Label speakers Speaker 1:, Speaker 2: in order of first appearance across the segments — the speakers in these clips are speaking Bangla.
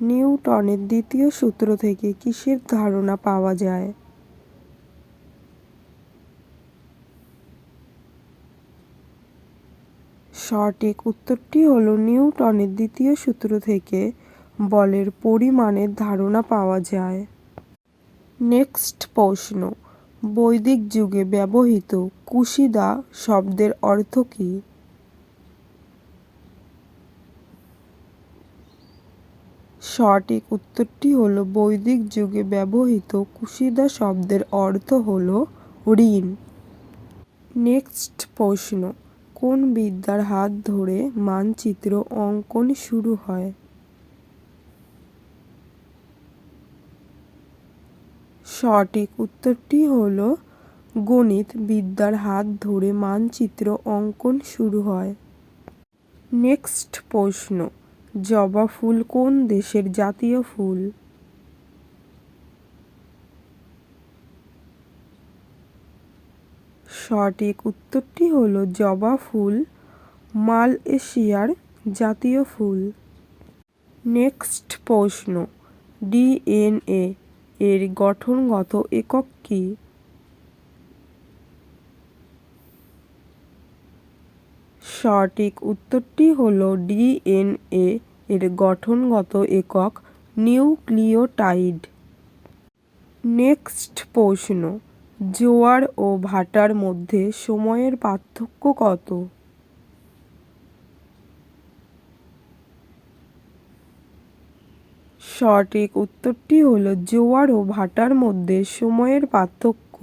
Speaker 1: নিউটনের দ্বিতীয় সূত্র থেকে কিসের ধারণা পাওয়া যায়? সঠিক উত্তরটি হল নিউটনের দ্বিতীয় সূত্র থেকে বলের পরিমাণের ধারণা পাওয়া যায়। নেক্সট প্রশ্ন। বৈদিক যুগে ব্যবহৃত কুশিদা শব্দের অর্থ কী? সঠিক উত্তরটি হল বৈদিক যুগে ব্যবহৃত কুশিদা শব্দের অর্থ হল ঋণ। নেক্সট প্রশ্ন, কোন বিদ্যার হাত ধরে মানচিত্র অঙ্কন শুরু হয়? সঠিক উত্তরটি হল গণিত বিদ্যার হাত ধরে মানচিত্র অঙ্কন শুরু হয়। নেক্সট প্রশ্ন জবা ফুল কোন দেশের জাতীয় ফুল? সঠিক উত্তরটি হল জবা ফুল, মালয়েশিয়ার জাতীয় ফুল। নেক্সট প্রশ্ন, ডিএনএ এর গঠনগত একক কী? সঠিক উত্তরটি হল ডিএনএ এর গঠনগত একক নিউক্লিওটাইড। নেক্সট প্রশ্ন, জোয়ার ও ভাটার মধ্যে সময়ের পার্থক্য কত? সঠিক উত্তরটি হল জোয়ার ও ভাটার মধ্যে সময়ের পার্থক্য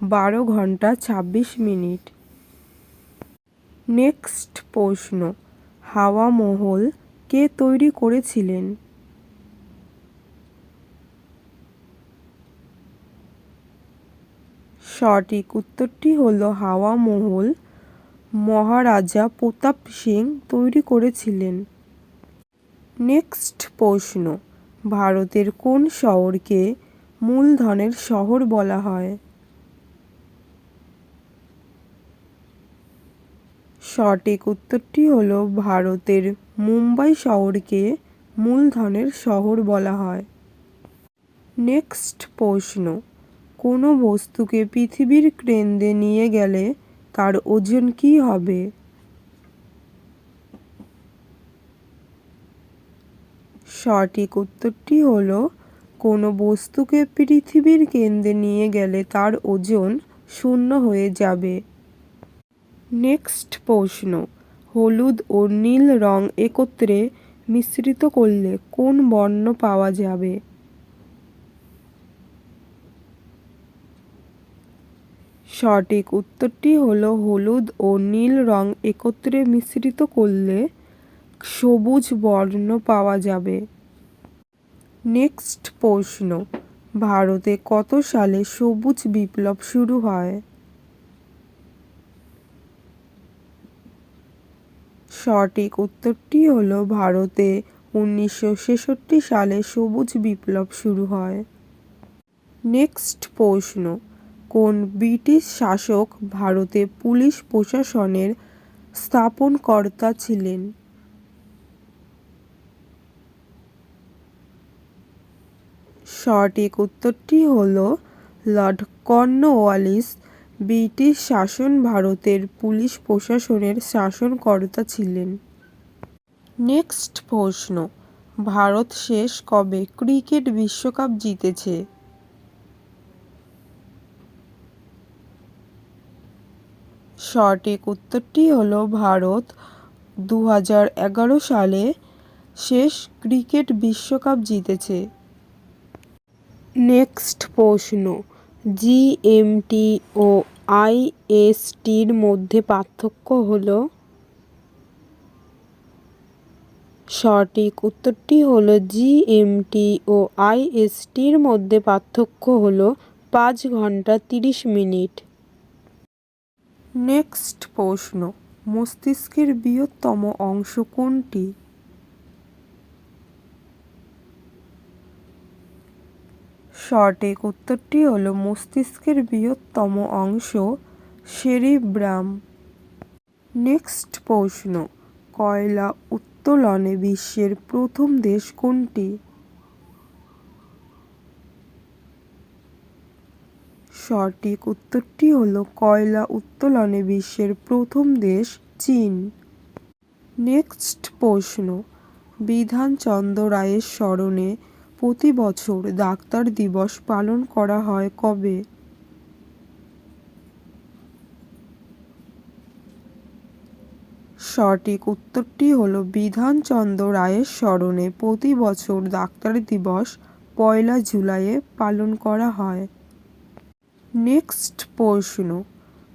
Speaker 1: বারো ঘণ্টা ছাব্বিশ মিনিট। নেক্সট প্রশ্ন, হাওয়া মহল কে তৈরি করেছিলেন? সঠিক উত্তরটি হল হাওয়া মহল মহারাজা প্রতাপ সিং তৈরি করেছিলেন। নেক্সট প্রশ্ন, ভারতের কোন শহরকে মূলধনের শহর বলা হয়? সঠিক উত্তরটি হল ভারতের মুম্বাই শহরকে মূলধনের শহর বলা হয়। নেক্সট প্রশ্ন, কোনো বস্তুকে পৃথিবীর কেন্দ্রে নিয়ে গেলে তার ওজন কী হবে? সঠিক উত্তরটি হল, কোনো বস্তুকে পৃথিবীর কেন্দ্রে নিয়ে গেলে তার ওজন শূন্য হয়ে যাবে। নেক্সট প্রশ্ন। হলুদ ও নীল রং একত্রে মিশ্রিত করলে কোন বর্ণ পাওয়া যাবে? সঠিক উত্তরটি হল হলুদ ও নীল রং একত্রে মিশ্রিত করলে সবুজ বর্ণ পাওয়া যাবে। নেক্সট প্রশ্ন। ভারতে কত সালে সবুজ বিপ্লব শুরু হয়? সঠিক উত্তরটি হল ভারতে উনিশশো ছেষট্টি সালে সবুজ বিপ্লব শুরু হয়। নেক্সট প্রশ্ন, কোন ব্রিটিশ শাসক ভারতে পুলিশ প্রশাসনের স্থাপনকর্তা ছিলেন? সঠিক উত্তরটি হল লর্ড কর্নওয়ালিস ব্রিটিশ শাসন ভারতের পুলিশ প্রশাসনের শাসনকর্তা ছিলেন। নেক্সট প্রশ্ন, ভারত শেষ কবে ক্রিকেট বিশ্বকাপ জিতেছে? সঠিক উত্তরটি হল ভারত। দু হাজার এগারো সালে শেষ ক্রিকেট বিশ্বকাপ জিতেছে। নেক্সট প্রশ্ন জিএমটি ও আইএসটির মধ্যে পার্থক্য হল, সঠিক উত্তরটি হলো জিএমটি ও আইএসটির মধ্যে পার্থক্য হলো পাঁচ ঘণ্টা তিরিশ মিনিট। নেক্সট প্রশ্ন, মস্তিষ্কের বৃহত্তম অংশ কোনটি? সঠিক উত্তরটি হলো মস্তিষ্কের বৃহত্তম অংশ সেরিব্রাম নেক্সট প্রশ্ন, কয়লা উত্তোলনে বিশ্বের প্রথম দেশ কোনটি? সঠিক উত্তরটি হলো কয়লা উত্তোলনে বিশ্বের প্রথম দেশ চীন। নেক্সট প্রশ্ন, বিধানচন্দ্র রায়ের স্মরণে প্রতি বছর ডাক্তার দিবস পালন করা হয় কবে? সঠিক উত্তরটি হলো বিধানচন্দ্র রায়ের স্মরণে প্রতি বছর ডাক্তার দিবস পয়লা জুলাইয়ে পালন করা হয়। নেক্সট প্রশ্ন,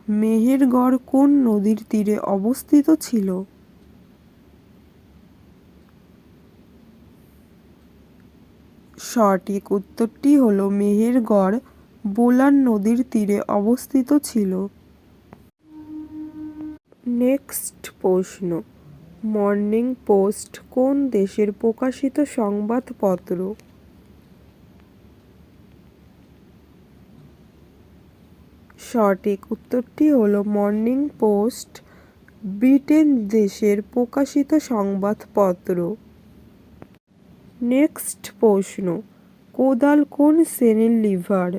Speaker 1: মেহেরগড় কোন নদীর তীরে অবস্থিত ছিল? সঠিক উত্তরটি হলো মেহেরগড় বোলান নদীর তীরে অবস্থিত ছিল। নেক্সট প্রশ্ন। মর্নিং পোস্ট কোন দেশের প্রকাশিত সংবাদপত্র? সঠিক উত্তরটি হলো মর্নিং পোস্ট, ব্রিটেন দেশের প্রকাশিত সংবাদপত্র। নেক্সট প্রশ্ন, কোদাল কোন শ্রেণির লিভার?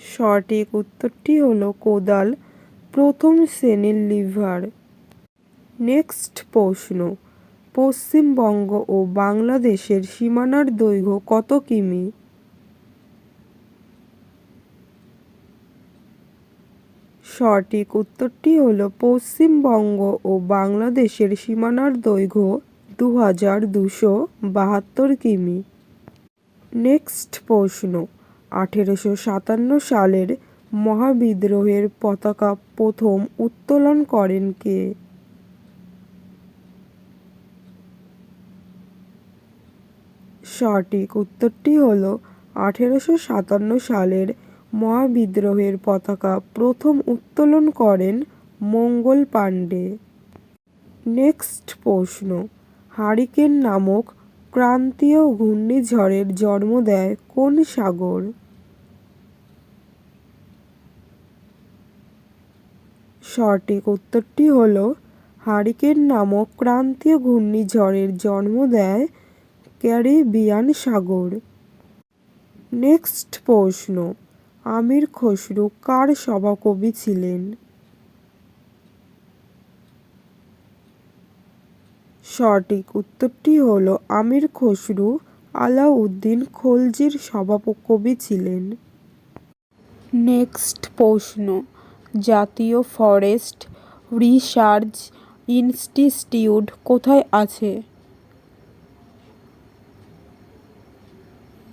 Speaker 1: সঠিক উত্তরটি হলো কোদাল, প্রথম শ্রেণির লিভার। নেক্সট প্রশ্ন, পশ্চিমবঙ্গ ও বাংলাদেশের সীমানার দৈর্ঘ্য কত কিমি? সঠিক উত্তরটি হলো পশ্চিমবঙ্গ ও বাংলাদেশের সীমানার দৈর্ঘ্য দু হাজার দুশো বাহাত্তর কিমি। নেক্সট প্রশ্ন। আঠেরোশো সাতান্ন সালের মহাবিদ্রোহের পতাকা প্রথম উত্তোলন করেন কে? সঠিক উত্তরটি হল আঠেরোশো সাতান্ন সালের মহাবিদ্রোহের পতাকা প্রথম উত্তোলন করেন মঙ্গল পাণ্ডে। নেক্সট প্রশ্ন। হারিকেন নামক ক্রান্তীয় ঘূর্ণিঝড়ের জন্ম দেয় কোন সাগর? সঠিক উত্তরটি হল, হারিকেন নামক ক্রান্তীয় ঘূর্ণিঝড়ের জন্ম দেয় ক্যারিবিয়ান সাগর। নেক্সট প্রশ্ন। আমির খসরু কার সভাকবি ছিলেন? সঠিক উত্তরটি হল আমির খসরু আলাউদ্দিন খলজির সভাকবি ছিলেন। নেক্সট প্রশ্ন। জাতীয় ফরেস্ট রিসার্চ ইনস্টিটিউট কোথায় আছে?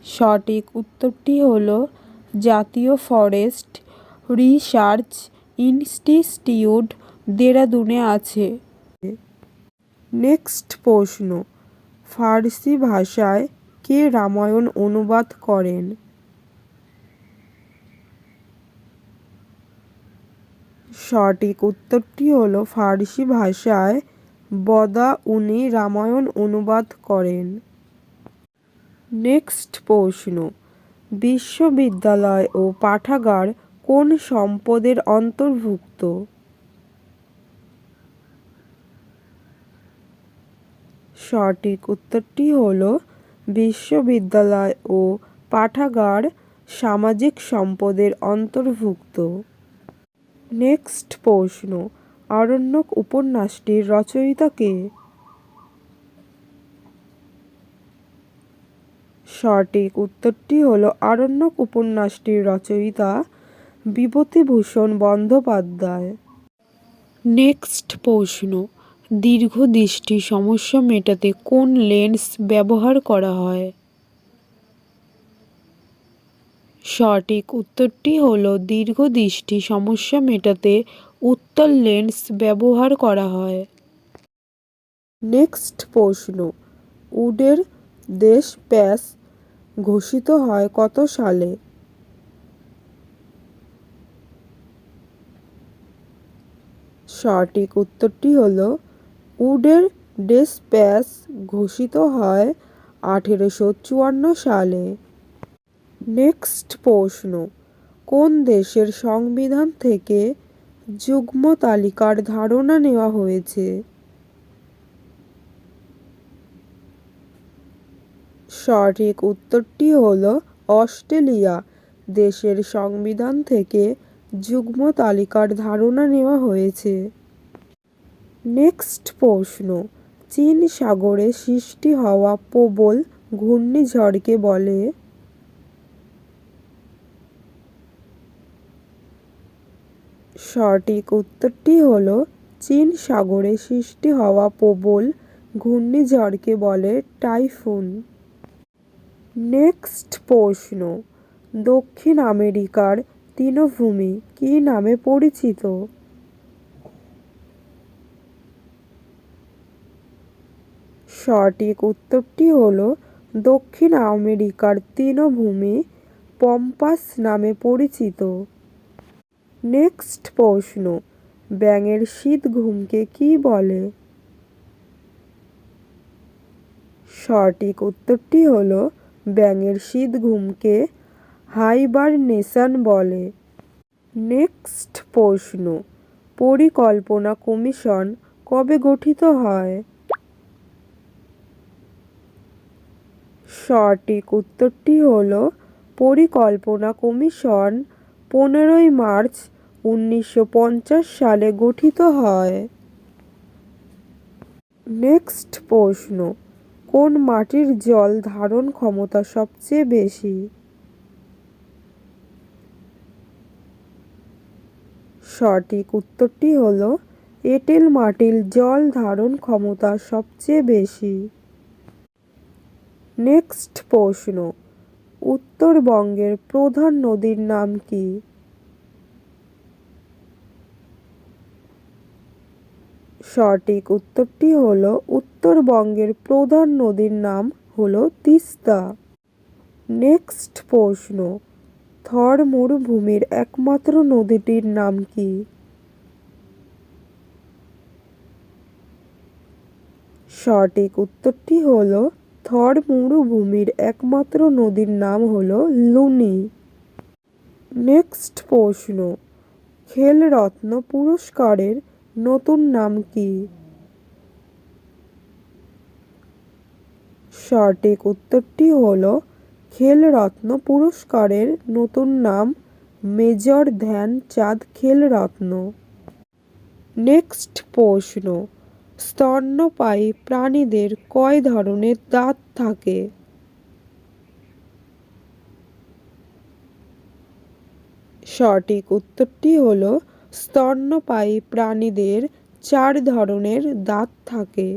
Speaker 1: সঠিক উত্তরটি হল জাতীয় ফরেস্ট রিসার্চ ইনস্টিটিউট দেরাদুনে আছে। নেক্সট প্রশ্ন, ফার্সি ভাষায় কে রামায়ণ অনুবাদ করেন? সঠিক উত্তরটি হল ফার্সি ভাষায় বদা উনি রামায়ণ অনুবাদ করেন। নেক্সট প্রশ্ন বিশ্ববিদ্যালয় ও পাঠাগার কোন সম্পদের অন্তর্ভুক্ত? সঠিক উত্তরটি হল বিশ্ববিদ্যালয় ও পাঠাগার সামাজিক সম্পদের অন্তর্ভুক্ত। নেক্সট প্রশ্ন, আরণ্যক উপন্যাসটির রচয়িতা কে? সঠিক উত্তরটি হল আরণ্যক উপন্যাসটির রচয়িতা বিভূতিভূষণ বন্দ্যোপাধ্যায়। নেক্সট প্রশ্ন, দীর্ঘ দীর্ঘদৃষ্টি সমস্যা মেটাতে কোন লেন্স ব্যবহার করা হয়? সঠিক উত্তরটি হল দীর্ঘদৃষ্টি সমস্যা মেটাতে উত্তর লেন্স ব্যবহার করা হয়। নেক্সট প্রশ্ন, উডের দেশ প্যাস ঘোষিত হয় কত সালে? সঠিক উত্তরটি হল, উডের ডেস প্যাস ঘোষিত হয় আঠেরোশো চুয়ান্ন সালে। নেক্সট প্রশ্ন, কোন দেশের সংবিধান থেকে যুগ্ম তালিকার ধারণা নেওয়া হয়েছে? সঠিক উত্তরটি হল অস্ট্রেলিয়া। দেশের সংবিধান থেকে যুগ্ম তালিকার ধারণা নেওয়া হয়েছে। নেক্সট প্রশ্ন। চীন সাগরে সৃষ্টি হওয়া প্রবল ঘূর্ণিঝড়কে বলে। সঠিক উত্তরটি হল চীন সাগরে সৃষ্টি হওয়া প্রবল ঘূর্ণিঝড়কে বলে টাইফুন। নেক্সট প্রশ্ন। দক্ষিণ আমেরিকার তৃণভূমি কী নামে পরিচিত? সঠিক উত্তরটি হল দক্ষিণ আমেরিকার তৃণভূমি পম্পাস নামে পরিচিত। নেক্সট প্রশ্ন, ব্যাঙের শীত ঘুমকে কী বলে? সঠিক উত্তরটি হল ব্যাঙের শীত ঘুমকে হাইবারনেশন বলে। নেক্সট প্রশ্ন, পরিকল্পনা কমিশন কবে গঠিত হয়? সঠিক উত্তরটি হল, পরিকল্পনা কমিশন পনেরোই মার্চ উনিশশো পঞ্চাশ সালে গঠিত হয়। নেক্সট প্রশ্ন কোন মাটির জল ধারণ ক্ষমতা সবচেয়ে বেশি? সঠিক উত্তরটি হল, এঁটেল মাটির জল ধারণ ক্ষমতা সবচেয়ে বেশি। নেক্সট প্রশ্ন, উত্তরবঙ্গের প্রধান নদীর নাম কি? সঠিক উত্তরটি হল উত্তরবঙ্গের প্রধান নদীর নাম হল তিস্তা। নেক্সট প্রশ্ন, থর মরুভূমির একমাত্র নদীটির নাম কি? সঠিক উত্তরটি হল থর মরুভূমির একমাত্র নদীর নাম হল লুনি। নেক্সট প্রশ্ন, খেলরত্ন পুরস্কারের নতুন নাম কি? সঠিক উত্তরটি হল খেলরত্ন পুরস্কারের নতুন নাম মেজর ধ্যানচাঁদ খেলরত্ন। নেক্সট প্রশ্ন, স্তন্যপায়ী প্রাণীদের কয় ধরনের দাঁত থাকে? সঠিক উত্তরটি হল স্তন্যপায়ী প্রাণীদের চার ধরনের দাঁত থাকে।